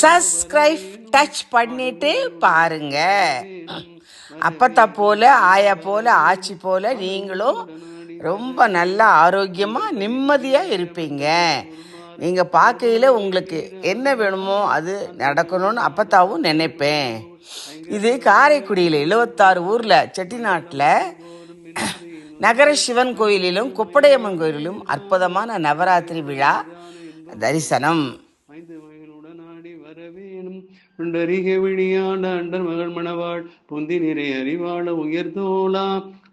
Subscribe touch பண்ணிட்டு பாருங்க. அப்பத்தா போல ஆயா போல ஆச்சி போல நீங்களும் ரொம்ப நல்லா ஆரோக்கியமா நிம்மதியா இருப்பீங்க. நீங்க பார்க்கையில உங்களுக்கு என்ன வேணுமோ அது நடக்கணும்னு அப்பத்தாவும் நினைப்பேன். இது காரைக்குடியில் எழுபத்தாறு ஊர்ல செட்டிநாட்டில் நகர சிவன் கோயிலிலும் குப்படையம்மன் கோயிலிலும் அற்புதமான நவராத்திரி விழா தரிசனம். வரவேணும் விழியாண்ட அண்டர் மகள் மணவாள் பொந்தி நிறை அறிவாள உயர்தோளா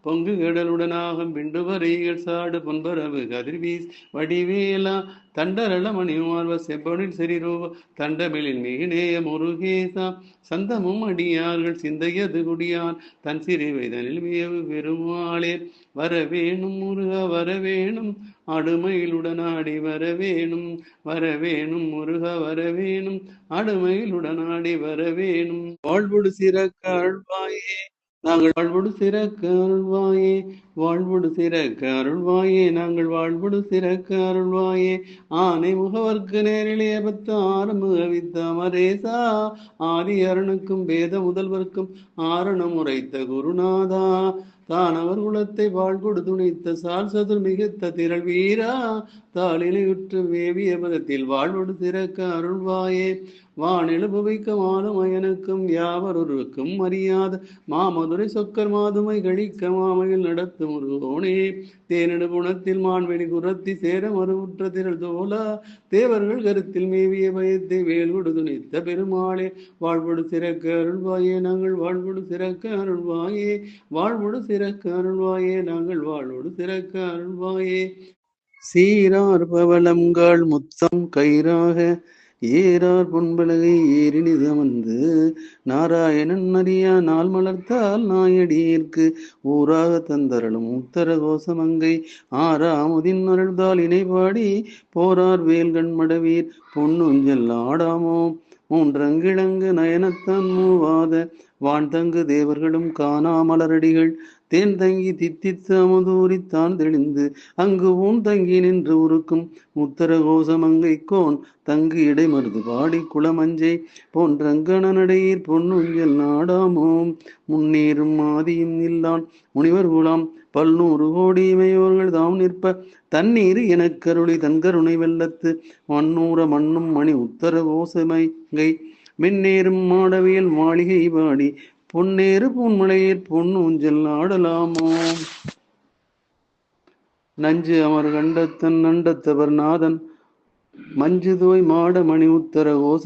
பொங்கு கடலுடனாகும் பிண்டு வரைகள் சாடு பொன்பரவு கதிர்வீஸ் வடிவேலா தண்டரள மணிமார்வ செப்பனில் செறிரூப தண்டமிழில் மிகுநேய முருகேசா சந்தமும் அடியார்கள் சிந்தையது குடியான் தன் சிறிவைதனில் மேவு பெருமாளே வரவேணும் முருகா வரவேணும் அடுமையிலுடனாடி வரவேணும் வரவேணும் முருகா வரவேணும் அடுமையிலுடனாடி வரவேணும். வாழ்வுடு சிறக்க அழ்வாயே நாங்கள் வாழ்வுடு சிறக்க அழ்வாயே வாழ்வுடு சிறக்க அருள்வாயே நாங்கள் வாழ்வுடு சிறக்க அருள்வாயே. ஆனை முகவர்க்கு நேரிலே பத்து ஆறுமுக வித்தமரேசா ஆதி அருணுக்கும் வேத முதல்வர்க்கும் ஆரணம் உரைத்த குருநாதா. அவர் குலத்தை வாழ்கொடு துணித்த சால் சதுர் மிகுத்த திரள் வீரா. தாளினையுற்று வேவிய பதத்தில் வாழ்வொடு சிறக்க அருள்வாயே. வானில புவிக்க மாலுமயனுக்கும் யாவரொருக்கும் அறியாத மாமதுரை சொக்கர் மாதுமை கழிக்க மாமையில் நடத்தும் முருகோனே தேனடு குணத்தில் மான்வெளி குரத்தி சேர மறுவுற்ற திரள் தோலா தேவர்கள் கருத்தில் மேவிய பயத்தை வேல்கொடு துணித்த பெருமாளே வாழ்வொடு சிறக்க அருள்வாயே நாங்கள் வாழ்வொடு சிறக்க அருள்வாயே வாழ்வொடு சிறக்க அருள்வாயே நாங்கள் வாழ்வொடு சிறக்க அருள்வாயே. சீரார் பவளங்கள் முத்தம் கயிறாக ஏறார் பொன்பலகை ஏறினிது அமர்ந்து நாராயணன் அறியா நாள் மலர்த்தால் நாயடியிற்கு ஊராக தந்தரலும் உத்தர கோசமங்கை ஆறாமுதின் அருள்தால் இணைபாடி போரார் வேல்கண் மடவீர் பொன்னுஞ்சல் ஆடாமோ மூன்றங்கிழங்கு நயனத்தான் மூவாத வான் தங்கு தேவர்களும் காணாமலரடிகள் தேன் தங்கி தித்தித்து அமுதூரித்தான் தெளிந்து அங்கு ஊன் தங்கி நின்று உருக்கும் உத்தர கோசமங்கை கோன் தங்கு இடைமருது பாடி குளமஞ்சை போன்றங்கணநடையீர் பொன்னுஞ்சல் நாடாமோம். முன்னேறும் ஆதியும் இல்லான் முனிவர் குலாம் பல்நூறு கோடி இமையோர்கள் தாம் நிற்ப தண்ணீர் எனக்கருளி தன்கருணை வெள்ளத்து மண்ணூர மண்ணும் மணி உத்தர கோசமங்கை மின்னேறும் மாடவியல் மாளிகை பாடி பொன்னேறு பொன்மலையீர் பொன்னூஞ்சல் ஆடலாமோ நஞ்சு அமர் கண்டத்தன் நண்டத்தவர் நாதன் மஞ்சு தோய் மாட மணி உத்தர கோச